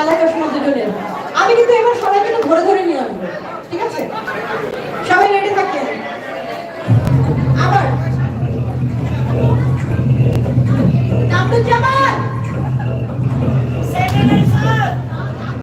কালা চশমা দুজনের আমি কিন্তু এবার সবাই কিন্তু ধরে ধরে নিয়ে আসব, ঠিক আছে? সবাই রেডি থাকে আবার? জামাই